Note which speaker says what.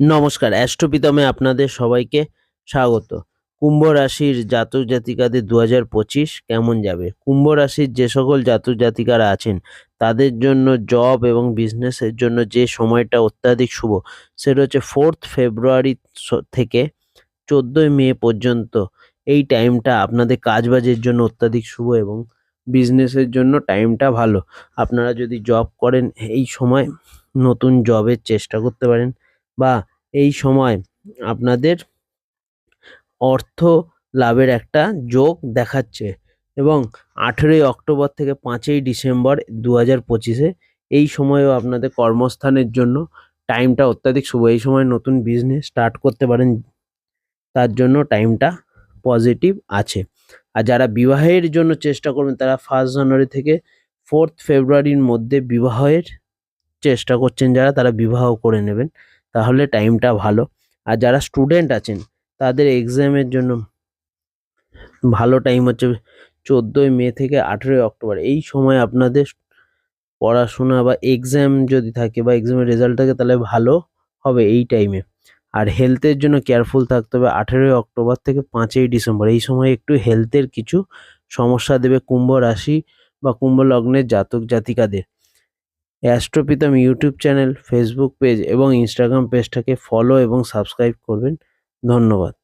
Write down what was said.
Speaker 1: নমস্কার অ্যাস্ট্রোপিতমে আপনাদের সবাইকে স্বাগত। কুম্ভ রাশির জাতক জাতিকাদের দু হাজার পঁচিশ কেমন যাবে? কুম্ভ রাশির যে সকল জাতক জাতিকারা আছেন, তাদের জন্য জব এবং বিজনেসের জন্য যে সময়টা অত্যাধিক শুভ, সেটা হচ্ছে ফোর্থ ফেব্রুয়ারি থেকে চোদ্দোই মে পর্যন্ত। এই টাইমটা আপনাদের কাজবাজের জন্য অত্যাধিক শুভ এবং বিজনেসের জন্য টাইমটা ভালো। আপনারা যদি জব করেন, এই সময় নতুন জবের চেষ্টা করতে পারেন। বা এই সময় আপনাদের অর্থ লাভের একটা যোগ দেখাচ্ছে এবং আঠেরোই অক্টোবর থেকে পাঁচই ডিসেম্বর দু হাজার পঁচিশে এই সময়ও আপনাদের কর্মস্থানের জন্য টাইমটা অত্যাধিক শুভ। এই সময় নতুন বিজনেস স্টার্ট করতে পারেন, তার জন্য টাইমটা পজিটিভ আছে। আর যারা বিবাহের জন্য চেষ্টা করবেন, তারা ফার্স্ট জানুয়ারি থেকে ফোর্থ ফেব্রুয়ারির মধ্যে বিবাহের চেষ্টা করছেন যারা, তারা বিবাহ করে নেবেন। তাহলে টাইমটা ভালো। আর যারা স্টুডেন্ট আছেন, তাদের এক্সামের জন্য ভালো টাইম হচ্ছে চোদ্দোই মে থেকে আঠেরোই অক্টোবর। এই সময় আপনাদের পড়াশোনা বা এক্সাম যদি থাকে বা এক্সামের রেজাল্ট থাকে, তাহলে ভালো হবে এই টাইমে আর হেলথের জন্য কেয়ারফুল থাকতে হবে। আঠেরোই অক্টোবর থেকে পাঁচই ডিসেম্বর। এই সময় একটু হেলথের কিছু সমস্যা দেবে। কুম্ভ রাশি বা কুম্ভ লগ্নের জাতক জাতিকাদের। Astropeetham YouTube channel Facebook page এবং ইনস্টাগ্রাম পেজটাকে ফলো এবং সাবস্ক্রাইব করবেন। ধন্যবাদ।